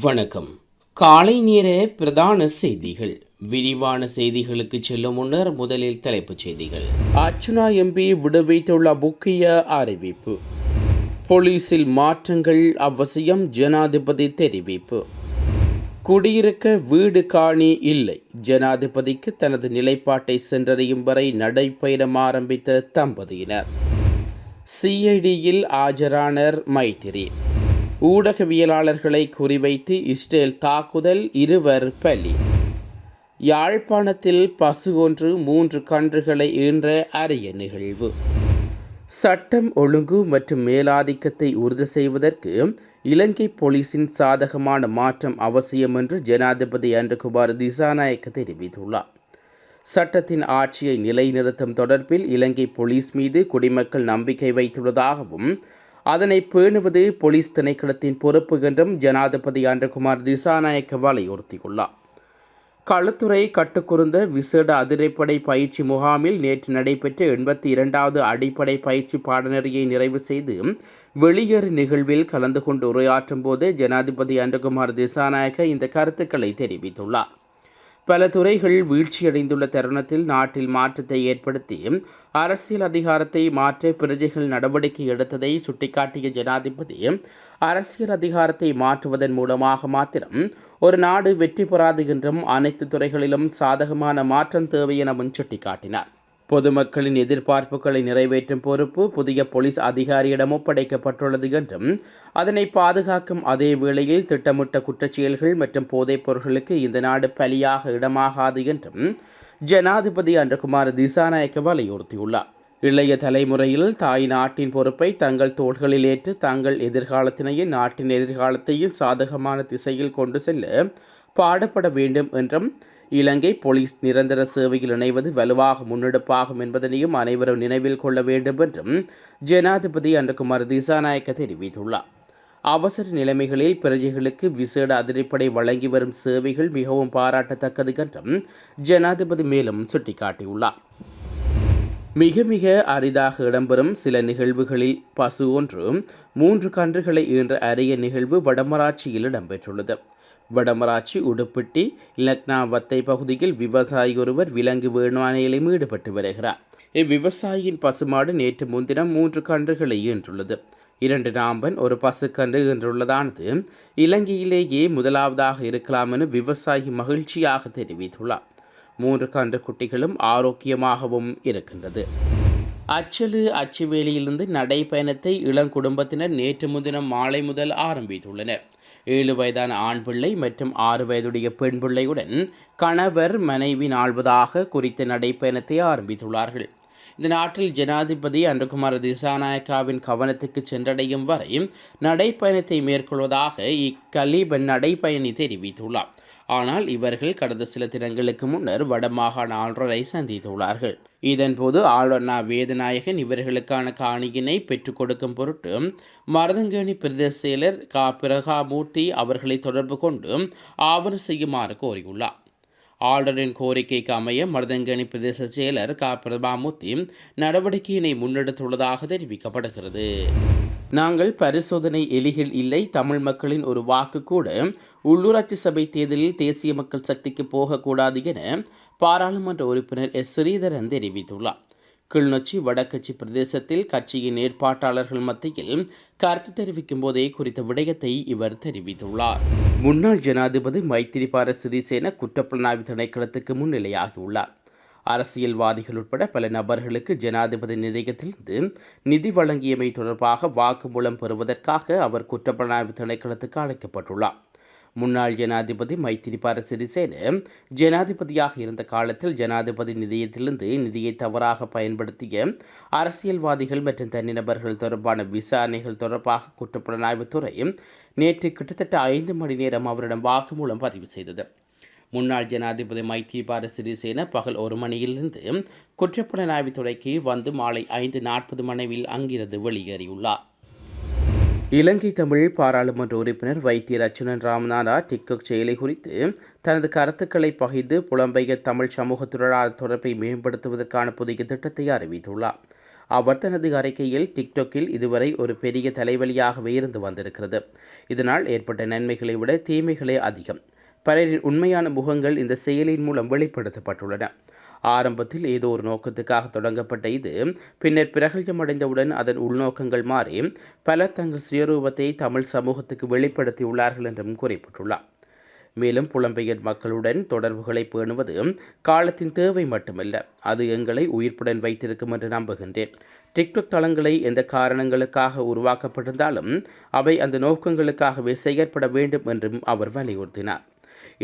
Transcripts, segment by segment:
வணக்கம். காலை நேர பிரதான செய்திகள். விரிவான செய்திகளுக்கு செல்லும் முன்னர் முதலில் தலைப்புச் செய்திகள். அர்ச்சுனா எம்பி விடுவித்துள்ள முக்கிய அறிவிப்பு. போலீஸில் மாற்றங்கள் அவசியம் ஜனாதிபதி தெரிவிப்பு. குடியிருக்க வீடு காணி இல்லை. ஜனாதிபதிக்கு தனது நிலைப்பாட்டை சென்றடையும் வரை நடைப்பயணம் ஆரம்பித்த தம்பதியினர். சிஐடியில் ஆஜரானர் மைத்திரி. ஊடகவியலாளர்களை குறிவைத்து இஸ்ரேல் தாக்குதல் இருவர் பலி. யாழ்ப்பாணத்தில் பசு ஒன்று மூன்று கன்றுகளை ஈன்ற அரிய நிகழ்வு. சட்டம் ஒழுங்கு மற்றும் மேலாதிக்கத்தை உறுதி செய்வதற்கு இலங்கை போலீஸின் சாதகமான மாற்றம் அவசியம் என்று ஜனாதிபதி அன்றகுமார் திசாநாயக்க தெரிவித்துள்ளார். சட்டத்தின் ஆட்சியை நிலைநிறுத்தும் தொடர்பில் இலங்கை போலீஸ் மீது குடிமக்கள் நம்பிக்கை வைத்துள்ளதாகவும் அதனை பேணுவது போலீஸ் திணைக்களத்தின் பொறுப்பு என்றும் ஜனாதிபதி அன்றகுமார் திசாநாயக்க வலியுறுத்தியுள்ளார். களத்துறை கட்டுக்குறுந்த விசேட அதிரைப்படை பயிற்சி முகாமில் நேற்று நடைபெற்ற எண்பத்தி இரண்டாவது அடிப்படை பயிற்சி பாடநெறியை நிறைவு செய்து வெளியேறு நிகழ்வில் கலந்து கொண்டு உரையாற்றும் போது ஜனாதிபதி அன்றகுமார் திசாநாயக்க இந்த கருத்துக்களை தெரிவித்துள்ளார். பல துறைகள் வீழ்ச்சியடைந்துள்ள தருணத்தில் நாட்டில் மாற்றத்தை ஏற்படுத்தி அரசியல் அதிகாரத்தை மாற்ற பிரஜைகள் நடவடிக்கை எடுத்ததை சுட்டிக்காட்டிய ஜனாதிபதி அரசியல் அதிகாரத்தை மாற்றுவதன் மூலமாக மாத்திரம் ஒரு நாடு வெற்றி பெறாது என்றும் அனைத்து துறைகளிலும் சாதகமான மாற்றம் தேவை எனவும் சுட்டிக்காட்டினார் பொதுமக்களின் எதிர்பார்ப்புகளை நிறைவேற்றும் பொறுப்பு புதிய போலீஸ் அதிகாரியிடம் ஒப்படைக்கப்பட்டுள்ளது என்றும் அதனை பாதுகாக்கும் அதே வேளையில் திட்டமிட்ட குற்றச்செயல்கள் மற்றும் போதைப் பொருட்களுக்கு இந்த நாடு பலியாக இடமாகாது என்றும் ஜனாதிபதி அன்றகுமார் திசாநாயக்க வலியுறுத்தியுள்ளார். இளைய தலைமுறையில் தாய் நாட்டின் பொறுப்பை தங்கள் தோள்களில் ஏற்று தங்கள் எதிர்காலத்தினையும் நாட்டின் எதிர்காலத்தையும் சாதகமான திசையில் கொண்டு செல்ல பாடுபட வேண்டும் என்றும் இலங்கை போலீஸ் நிரந்தர சேவையில் இணைவது வலுவாக முன்னெடுப்பாகும் என்பதனையும் அனைவரும் நினைவில் கொள்ள வேண்டும் என்றும் ஜனாதிபதி அன்றகுமார் திசாநாயக்க தெரிவித்துள்ளார். அவசர நிலைமைகளில் பிரஜைகளுக்கு விசேட அதிரப்படை வழங்கி வரும் சேவைகள் மிகவும் பாராட்டத்தக்கது என்றும் ஜனாதிபதி மேலும் சுட்டிக்காட்டியுள்ளார். மிக மிக அரிதாக இடம்பெறும் சில நிகழ்வுகளில் பசு ஒன்று மூன்று கன்றுகளை ஈன்ற அரிய நிகழ்வு வடமராட்சியில் இடம்பெற்றுள்ளது. வடமராட்சி உடுப்பிட்டி லக்னாவத்தை பகுதியில் விவசாயி ஒருவர் விலங்கு வேணுவானையிலும் ஈடுபட்டு வருகிறார். இவ்விவசாயியின் பசுமாடு நேற்று முன்தினம் மூன்று கன்றுகளை ஈன்றுள்ளது. இரண்டு நாம்பன் ஒரு பசுக்கன்று என்றுள்ளதானது இலங்கையிலேயே முதலாவதாக இருக்கலாம் என விவசாயி மகிழ்ச்சியாக தெரிவித்துள்ளார். மூன்று கன்று குட்டிகளும் ஆரோக்கியமாகவும் இருக்கின்றது. அச்சலு அச்சுவேலியிலிருந்து நடைப்பயணத்தை இளங்குடும்பத்தினர் நேற்று முன்தினம் மாலை முதல் ஆரம்பித்துள்ளனர். ஏழு வயதான ஆண் பிள்ளை மற்றும் ஆறு வயதுடைய பெண் பிள்ளையுடன் கணவர் மனைவி நாள்வதாக குறித்த நடைப்பயணத்தை ஆரம்பித்துள்ளார்கள். இந்த நாட்டில் ஜனாதிபதி அன்றகுமார் திசாநாயக்காவின் கவனத்துக்கு சென்றடையும் வரை நடைப்பயணத்தை மேற்கொள்வதாக இக்கலீபன் நடைப்பயணி தெரிவித்துள்ளார். ஆனால் இவர்கள் கடந்த சில தினங்களுக்கு முன்னர் வடமாகாண ஆளுநரை சந்தித்துள்ளார்கள். இதன்போது ஆளுநர் வேதநாயகன் இவர்களுக்கான காணியினை பெற்றுக் கொடுக்கும் பொருட்டு மருதங்கேணி பிரதேச செயலர் கா. பிரகாமூர்த்தி அவர்களை தொடர்பு கொண்டு ஆவண செய்யுமாறு கோரியுள்ளார். ஆளுநரின் கோரிக்கைக்கு அமைய மருதங்கணி பிரதேச செயலர் கா. பிரபாமூர்த்தி நடவடிக்கையினை முன்னெடுத்துள்ளதாக தெரிவிக்கப்படுகிறது. நாங்கள் பரிசோதனை எலிகள் இல்லை தமிழ் மக்களின் ஒரு வாக்கு கூட உள்ளூராட்சி சபை தேர்தலில் தேசிய மக்கள் சக்திக்கு போகக்கூடாது என பாராளுமன்ற உறுப்பினர் எஸ். ஸ்ரீதரன் தெரிவித்துள்ளார். கிளிநொச்சி வடக்கட்சி பிரதேசத்தில் கட்சியின் ஏற்பாட்டாளர்கள் மத்தியில் கருத்து தெரிவிக்கும் போதே குறித்த விடயத்தை இவர் தெரிவித்துள்ளார். முன்னாள் ஜனாதிபதி மைத்திரிபால சிறிசேன குற்றப்புலனாய்வு திணைக்களத்துக்கு முன்னிலையாகியுள்ளார். அரசியல்வாதிகள் உட்பட பல நபர்களுக்கு ஜனாதிபதி நிதியத்திலிருந்து நிதி வழங்கியமை தொடர்பாக வாக்குமூலம் பெறுவதற்காக அவர் குற்றப்புலனாய்வு திணைக்களத்துக்கு அழைக்கப்பட்டுள்ளார். முன்னாள் ஜனாதிபதி மைத்திரிபால சிறிசேன ஜனாதிபதியாக இருந்த காலத்தில் ஜனாதிபதி நிதியத்திலிருந்து நிதியை தவறாக பயன்படுத்திய அரசியல்வாதிகள் மற்றும் தனிநபர்கள் தொடர்பான விசாரணைகள் தொடர்பாக குற்றப்புலனாய்வுத்துறை நேற்று கிட்டத்தட்ட ஐந்து மணி நேரம் அவரிடம் வாக்குமூலம் பதிவு செய்தது. முன்னாள் ஜனாதிபதி மைத்திரிபால சிறிசேன பகல் ஒரு மணியிலிருந்து குற்றப்புலனாய்வு துறைக்கு வந்து மாலை ஐந்து நாற்பது மணிவில் அங்கிருந்து வெளியேறியுள்ளார். இலங்கை தமிழ் பாராளுமன்ற உறுப்பினர் வைத்திய ரச்சுனன் ராமநாதா டிக்டாக் செயலை குறித்து தனது கருத்துக்களை பகிர்ந்து புலம்பெயர் தமிழ் சமூக தொழிலாளர் தொடர்பை மேம்படுத்துவதற்கான புதிய திட்டத்தை அறிவித்துள்ளார். அவர் தனது அறிக்கையில் டிக்டாக்கில் இதுவரை ஒரு பெரிய தலைவலியாகவே இருந்து வந்திருக்கிறது. இதனால் ஏற்பட்ட நன்மைகளை விட தீமைகளே அதிகம். பலரின் உண்மையான முகங்கள் இந்த செயலின் மூலம் வெளிப்படுத்தப்பட்டுள்ளன. ஆரம்பத்தில் ஏதோ ஒரு நோக்கத்துக்காக தொடங்கப்பட்ட இது பின்னர் பிரகல்யமடைந்தவுடன் அதன் உள்நோக்கங்கள் மாறி பலர் தங்கள் சுயரூபத்தை தமிழ் சமூகத்துக்கு வெளிப்படுத்தியுள்ளார்கள் என்றும் குறிப்பிட்டுள்ளார். மேலும் புலம்பெயர் மக்களுடன் தொடர்புகளை பேணுவது காலத்தின் தேவை மட்டுமல்ல அது எங்களை உயிர்ப்புடன் வைத்திருக்கும் என்று நம்புகின்றேன். டிக்டாக் தளங்களை எந்த காரணங்களுக்காக உருவாக்கப்பட்டிருந்தாலும் அவை அந்த நோக்கங்களுக்காகவே செயற்பட வேண்டும் என்றும் அவர் வலியுறுத்தினார்.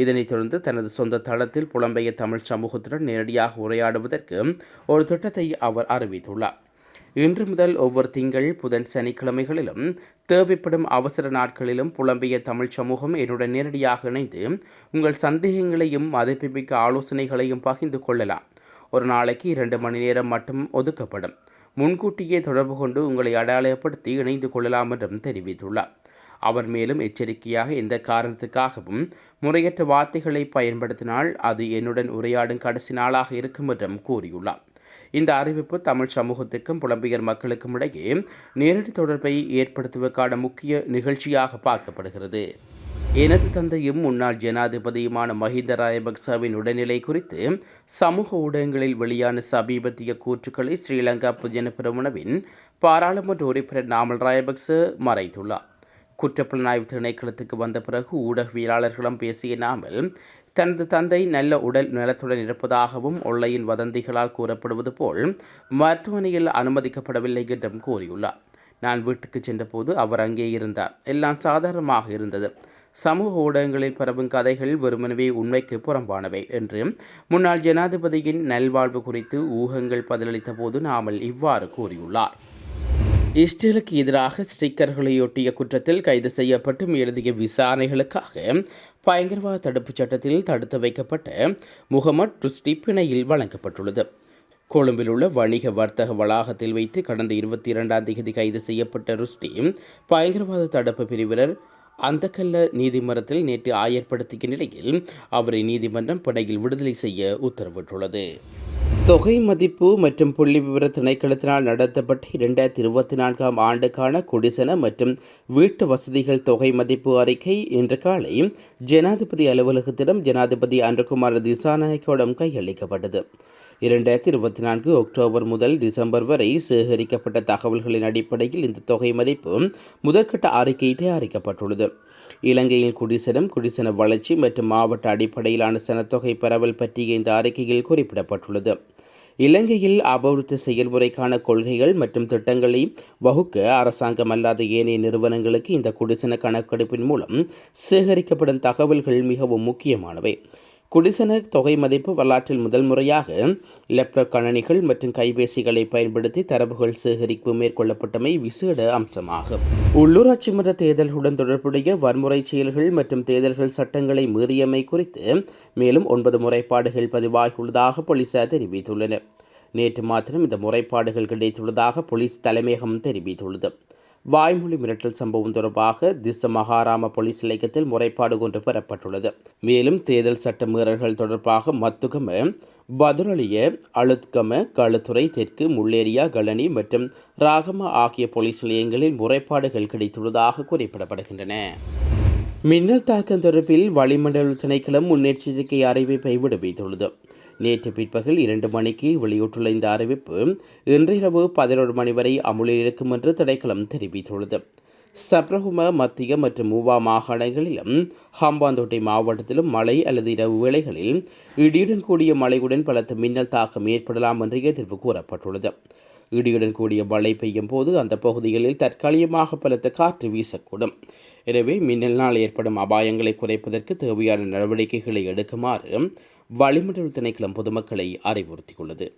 இதனைத் தொடர்ந்து தனது சொந்த தளத்தில் புலம்பெயர் தமிழ் சமூகத்துடன் நேரடியாக உரையாடுவதற்கு ஒரு திட்டத்தை அவர் அறிவித்துள்ளார். இன்று முதல் ஒவ்வொரு திங்கள் புதன் சனிக்கிழமைகளிலும் தேவைப்படும் அவசர நாட்களிலும் புலம்பிய தமிழ் சமூகம் என்னுடன் நேரடியாக இணைந்து உங்கள் சந்தேகங்களையும் மதிப்புமிக்க ஆலோசனைகளையும் பகிர்ந்து கொள்ளலாம். ஒரு நாளைக்கு இரண்டு மணி நேரம் மட்டும் ஒதுக்கப்படும். முன்கூட்டியே தொடர்பு கொண்டு உங்களை அடையாளப்படுத்தி இணைந்து கொள்ளலாம் என்றும் தெரிவித்துள்ளார். அவர் மேலும் எச்சரிக்கையாக எந்த காரணத்துக்காகவும் முறையற்ற வார்த்தைகளை பயன்படுத்தினால் அது என்னுடன் உரையாடும் கடைசி நாளாக இருக்கும் என்றும் கூறியுள்ளார். இந்த அறிவிப்பு தமிழ் சமூகத்துக்கும் புலம்பெயர் மக்களுக்கும் இடையே நேரடி தொடர்பை ஏற்படுத்துவதற்கான முக்கிய நிகழ்ச்சியாக பார்க்கப்படுகிறது. எனது தந்தையும் முன்னாள் ஜனாதிபதியுமான மஹிந்த ராயபக்சவின் உடல்நிலை குறித்து சமூக ஊடகங்களில் வெளியான சமீபத்திய கூற்றுக்களை ஸ்ரீலங்கா பொதுஜன பிரமுனவின் பாராளுமன்ற உறுப்பினர் நாமல் ராயபக்ச மறைத்துள்ளார். குற்றப்புலனாய்வு திணைக்களத்துக்கு வந்த பிறகு ஊடகவியலாளர்களிடம் பேசிய நாமல் தனது தந்தை நல்ல உடல் நலத்துடன் இருப்பதாகவும் ஒல்லையின் வதந்திகளால் கூறப்படுவது போல் மருத்துவமனையில் அனுமதிக்கப்படவில்லை என்றும் கூறியுள்ளார். நான் வீட்டுக்கு சென்றபோது அவர் அங்கே இருந்தார். எல்லாம் சாதாரணமாக இருந்தது. சமூக ஊடகங்களில் பரவும் கதைகள் வெறுமனவே உண்மைக்கு புறம்பானவை என்று முன்னாள் ஜனாதிபதியின் நல்வாழ்வு குறித்து ஊகங்கள் பதிலளித்த போது நாமல் இவ்வாறு கூறியுள்ளார். இஸ்ரேலுக்கு எதிராக ஸ்டிக்கர்களையொட்டிய குற்றத்தில் கைது செய்யப்பட்டு மேலதிக விசாரணைகளுக்காக பயங்கரவாத தடுப்புச் சட்டத்தில் தடுத்து வைக்கப்பட்ட முகமது ருஸ்டி பிணையில் வழங்கப்பட்டுள்ளது. கொழும்பில் உள்ள வணிக வர்த்தக வளாகத்தில் வைத்து கடந்த இருபத்தி இரண்டாம் தேதி கைது செய்யப்பட்ட ருஸ்டி பயங்கரவாத தடுப்பு பிரிவினர் அந்தக்கல்ல நீதிமன்றத்தில் நேற்று ஆயர்படுத்திய நிலையில் அவரை நீதிமன்றம் பிணையில் விடுதலை செய்ய உத்தரவிட்டுள்ளது. தொகை மதிப்பு மற்றும் புள்ளி விவர திணைக்களத்தினால் நடத்தப்பட்ட இரண்டாயிரத்தி இருபத்தி நான்காம் ஆண்டுக்கான குடிசன மற்றும் வீட்டு வசதிகள் தொகை மதிப்பு அறிக்கை இன்று காலை ஜனாதிபதி அலுவலகத்திடம் ஜனாதிபதி அன்றகுமார் திசாநாயக்கோடம் கையளிக்கப்பட்டது. இரண்டாயிரத்தி இருபத்தி நான்கு அக்டோபர் முதல் டிசம்பர் வரை சேகரிக்கப்பட்ட தகவல்களின் அடிப்படையில் இந்த தொகை மதிப்பு முதற்கட்ட அறிக்கை தயாரிக்கப்பட்டுள்ளது. இலங்கையில் குடிசனம் குடிசன வளர்ச்சி மற்றும் மாவட்ட அடிப்படையிலான சனத்தொகை பரவல் பற்றிய இந்த அறிக்கையில் குறிப்பிடப்பட்டுள்ளது. இலங்கையில் அபிவிருத்தி செயல்முறைக்கான கொள்கைகள் மற்றும் திட்டங்களை வகுக்க அரசாங்கம் அல்லாத ஏனைய நிறுவனங்களுக்கு இந்த குடிசன கணக்கெடுப்பின் மூலம் சேகரிக்கப்படும் தகவல்கள் மிகவும் முக்கியமானவை. குடிசன தொகை மதிப்பு வரலாற்றில் முதல் முறையாக லேப்டாப் கணனிகள் மற்றும் கைபேசிகளை பயன்படுத்தி தரவுகள் சேகரிப்பு மேற்கொள்ளப்பட்டமை விசேட அம்சமாகும். உள்ளூராட்சி மன்ற தேர்தல்களுடன் தொடர்புடைய வன்முறை செயல்கள் மற்றும் தேர்தல்கள் சட்டங்களை மீறியமை குறித்து மேலும் ஒன்பது முறைப்பாடுகள் பதிவாகியுள்ளதாக போலீசார் தெரிவித்துள்ளனர். நேற்று மாத்திரம் இந்த முறைப்பாடுகள் கிடைத்துள்ளதாக போலீஸ் தலைமையகம் தெரிவித்துள்ளது. வாய்மொழி மிரட்டல் சம்பவம் தொடர்பாக திச மகாராம போலீஸ் நிலையத்தில் முறைப்பாடு ஒன்று பெறப்பட்டுள்ளது. மேலும் தேர்தல் சட்ட மீறல்கள் தொடர்பாக மத்துகம பதுரளிய அழுத்கம களுத்துறை தெற்கு முள்ளேரியா கலனி மற்றும் ராகம ஆகிய போலீஸ் நிலையங்களில் முறைப்பாடுகள் கிடைத்துள்ளதாக குறிப்பிடப்படுகின்றன. மின்னல் தாக்கம் தொடர்பில் வளிமண்டல திணைக்களம் முன்னெச்சரிக்கை அறிவிப்பை விடுவித்துள்ளது. நேற்று பிற்பகல் இரண்டு மணிக்கு வெளியிட்டுள்ள இந்த அறிவிப்பு இன்றிரவு பதினோரு மணி வரை அமுலில் இருக்கும் என்று திணைக்களம் தெரிவித்துள்ளது. சப்ரகும மத்திய மற்றும் மூவா மாகாணங்களிலும் ஹம்பாந்தோட்டை மாவட்டத்திலும் மழை அல்லது இரவு வேளைகளில் இடியுடன் கூடிய மழையுடன் பலத்த மின்னல் தாக்கம் ஏற்படலாம் என்று எதிர்வு கூறப்பட்டுள்ளது. இடியுடன் கூடிய மழை பெய்யும் போது அந்த பகுதிகளில் தற்காலிகமாக பலத்த காற்று வீசக்கூடும். எனவே மின்னலினால் ஏற்படும் அபாயங்களை குறைப்பதற்கு தேவையான நடவடிக்கைகளை எடுக்குமாறு வளிமண்டல திணைக்களம் பொதுமக்களை அறிவுறுத்தியுள்ளது.